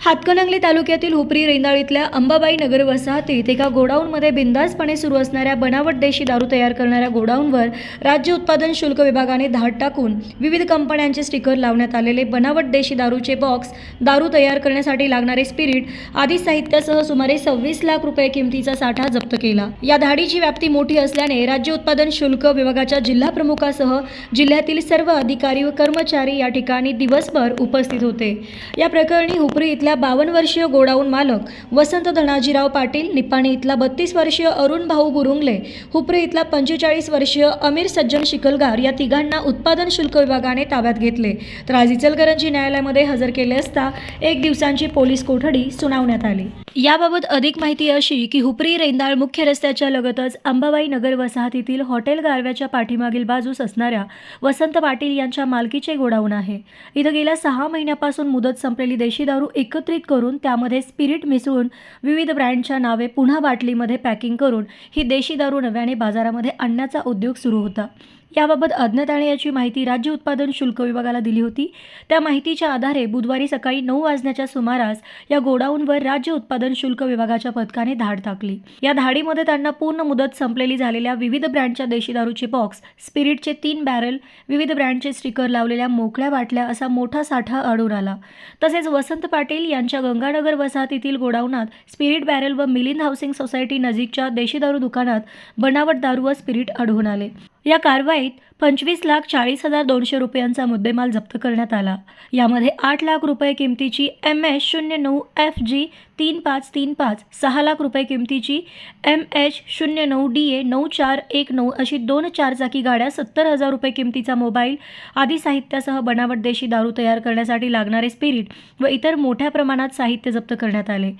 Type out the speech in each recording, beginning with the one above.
हातकणंगले तालुक्यातील हुपरी रेंदाळ इथल्या अंबाबाई नगर वसाहतीत एका गोडाऊनमध्ये बिंदासपणे सुरू असणाऱ्या बनावट देशी दारू तयार करणाऱ्या गोडाऊनवर राज्य उत्पादन शुल्क विभागाने धाड टाकून विविध कंपन्यांचे स्टिकर लावण्यात आलेले बनावट देशी दारूचे बॉक्स दारू तयार करण्यासाठी लागणारे स्पिरिट आदी साहित्यासह सुमारे सव्वीस लाख रुपये किमतीचा साठा जप्त केला. या धाडीची व्याप्ती मोठी असल्याने राज्य उत्पादन शुल्क विभागाच्या जिल्हा प्रमुखासह जिल्ह्यातील सर्व अधिकारी व कर्मचारी या ठिकाणी दिवसभर उपस्थित होते. या प्रकरणी हुपरी इथल्या बावन्न वर्षीय गोडाऊन मालक वसंत धनाजीराव पाटील निपाणी इथला बत्तीस वर्षीय अरुण भाऊ गुरुंगले हुपरी इथला पंचेचाळीस वर्षीय अमीर सज्जन शिकलगार या तिघांना उत्पादन शुल्क विभागाने ताब्यात घेतले. तर आज इचलकरंजी न्यायालयामध्ये हजर केले असता एक दिवसांची पोलीस कोठडी सुनावण्यात आली. याबाबत अधिक माहिती अशी की हुपरी रेंदाळ मुख्य रस्त्याच्या लगतच अंबाबाई नगर वसाहतीतील हॉटेल गारव्याच्या पाठीमागील बाजूस असणाऱ्या वसंत पाटील यांच्या मालकीचे गोडाऊन आहे. इथं गेल्या सहा महिन्यापासून मुदत संपलेली देशी दारू एकत्रित करून त्यामध्ये स्पिरिट मिसळून विविध ब्रँडच्या नावे पुन्हा बाटलीमध्ये पॅकिंग करून ही देशी दारू नव्याने बाजारामध्ये आणण्याचा उद्योग सुरू होता. याबाबत अज्ञाताने याची माहिती राज्य उत्पादन शुल्क विभागाला दिली होती. त्या माहितीच्या आधारे बुधवारी सकाळी नऊ वाजण्याच्या सुमारास या गोडाऊनवर राज्य उत्पादन शुल्क विभागाच्या पथकाने धाड टाकली. या धाडीमध्ये त्यांना पूर्ण मुदत संपलेली झालेल्या विविध ब्रँडच्या देशी दारूचे बॉक्स स्पिरिटचे तीन बॅरल विविध ब्रँडचे स्टिकर लावलेल्या मोकळ्या बाटल्या असा मोठा साठा आढळून आला. तसेच वसंत पाटील यांच्या गंगानगर वसाहतीतील गोडाऊनात स्पिरिट बॅरल व मिलिंद हाऊसिंग सोसायटी नजीकच्या देशी दारू दुकानात बनावट दारू व स्पिरिट आढळून आले. या कारवाईत पंचवीस लाख चाळीस हजार दोनशे रुपयांचा मुद्देमाल जप्त करण्यात आला. यामध्ये आठ लाख रुपये किमतीची एम एच शून्य नऊ एफ जी तीन पाच तीन पाच सहा लाख रुपये किमतीची एम एच शून्य नऊ डी ए नऊ चार एक नऊ अशी दोन चारचाकी गाड्या सत्तर हजार रुपये किमतीचा मोबाईल आदी साहित्यासह बनावट देशी दारू तयार करण्यासाठी लागणारे स्पिरिट व इतर मोठ्या प्रमाणात साहित्य जप्त करण्यात आले.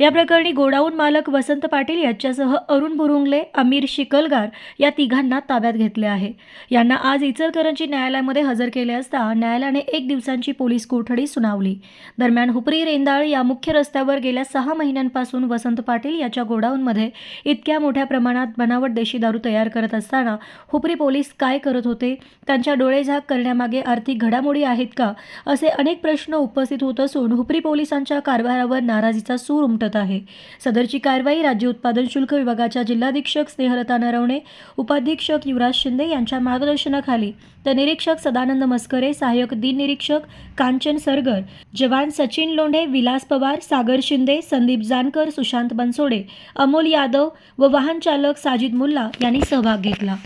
या प्रकरणी गोडाऊन मालक वसंत पाटील याच्यासह अरुण बुरुंगले अमीर शिकलगार या तिघांना ताब्यात घेतले आहे. यांना आज इचलकरंजी न्यायालयामध्ये हजर केले असता न्यायालयाने एक दिवसांची पोलीस कोठडी सुनावली. दरम्यान हुपरी रेंदाळ या मुख्य रस्त्यावर गेल्या सहा महिन्यांपासून वसंत पाटील याच्या गोडाऊनमध्ये इतक्या मोठ्या प्रमाणात बनावट देशी दारू तयार करत असताना हुपरी पोलीस काय करत होते? त्यांच्या डोळेझाक करण्यामागे आर्थिक घडामोडी आहेत का? असे अनेक प्रश्न उपस्थित होत असून हुपरी पोलिसांच्या कारभारावर नाराजीचा सूर उमटत आहे. सदरची कारवाई राज्य उत्पादन शुल्क विभागाच्या जिल्हाधीक्षक स्नेहलता नरवणे उपाधीक्षक युवराज शिंदे यांच्या मार्गदर्शनाखाली तर निरीक्षक सदानंद मस्करे सहाय्यक दिन निरीक्षक कांचन सरगर जवान सचिन लोंढे विलास पवार सागर शिंदे संदीप जानकर सुशांत बनसोडे अमोल यादव व वाहन चालक साजिद मुल्ला यांनी सहभाग घेतला.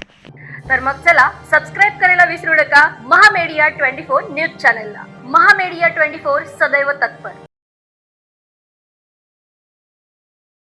तर मग चला सबस्क्राईब करायला विसरू नका महामेडिया ट्वेंटी फोर न्यूज चॅनलला. महामेडिया ट्वेंटी फोर सदैव तत्पर.